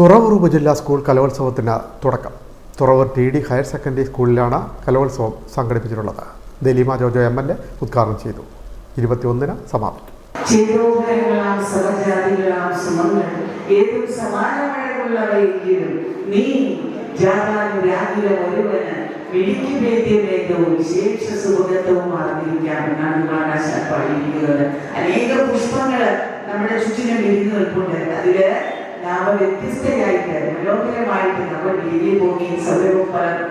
തുറവൂർ ഉപജില്ലാ സ്കൂൾ കലോത്സവത്തിന് തുടക്കം. Thuravoor T D higher secondary സ്കൂളിലാണ് കലോത്സവം സംഘടിപ്പിച്ചിട്ടുള്ളത്. Daleema Jojo M L A ഉദ്ഘാടനം ചെയ്തു. ഇരുപത്തിയൊന്നിന് സമാപിക്കും. അനേക പുഷ്പങ്ങൾ നമ്മുടെ ചുറ്റിനും വിരിഞ്ഞു നിൽപ്പുണ്ട്. അതിൽ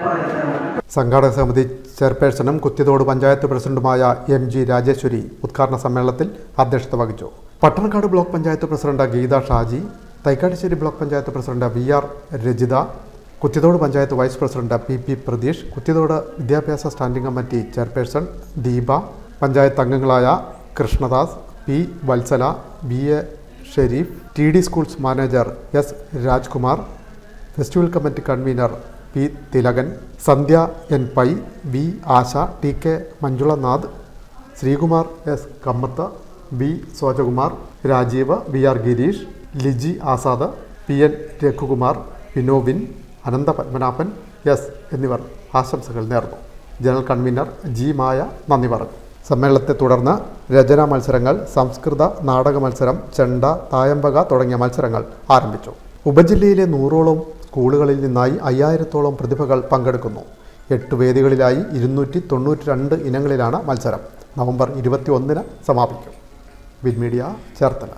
പലർത്തണം സംഘാടക സമിതി ചെയർപേഴ്സണും കുത്തിയതോട് പഞ്ചായത്ത് പ്രസിഡന്റുമായ എം ജി രാജേശ്വരി ഉദ്ഘാടന സമ്മേളനത്തിൽ അധ്യക്ഷത വഹിച്ചു. Pattanakkad block panchayat president Geetha Shaji Thykkattussery block panchayat president V R Rajitha Kuthiyathode panchayat vice president P P Pratheesh Kuthiyathode വിദ്യാഭ്യാസ standing committee chairperson Deepa panchayat അംഗങ്ങളായ Krishnadas P Vatsala B A Sherif T D schools manager S Rajkumar festival committee convener P Thilakan Sandhya N Pai V Asha T K Manjulanath Sreekumar S Kamath B Sojakumar Rajeev V R Gireesh Liji Azad P N Raghukumar വിനോവിൻ Anantha Padmanabhan S എന്നിവർ ആശംസകൾ നേർന്നു. General convener G മായ നന്ദി പറഞ്ഞു സമ്മേളനത്തെ തുടർന്ന് രചനാ മത്സരങ്ങൾ സംസ്കൃത നാടക മത്സരം ചെണ്ട തായമ്പക തുടങ്ങിയ മത്സരങ്ങൾ ആരംഭിച്ചു. ഉപജില്ലയിലെ നൂറോളം സ്കൂളുകളിൽ നിന്നായി അയ്യായിരത്തോളം പ്രതിഭകൾ പങ്കെടുക്കുന്നു. എട്ട് വേദികളിലായി ഇരുന്നൂറ്റി തൊണ്ണൂറ്റി രണ്ട് ഇനങ്ങളിലാണ് മത്സരം. നവംബർ ഇരുപത്തി ഒന്നിന് സമാപിക്കും. വിൻമീഡിയ ചേർത്തല.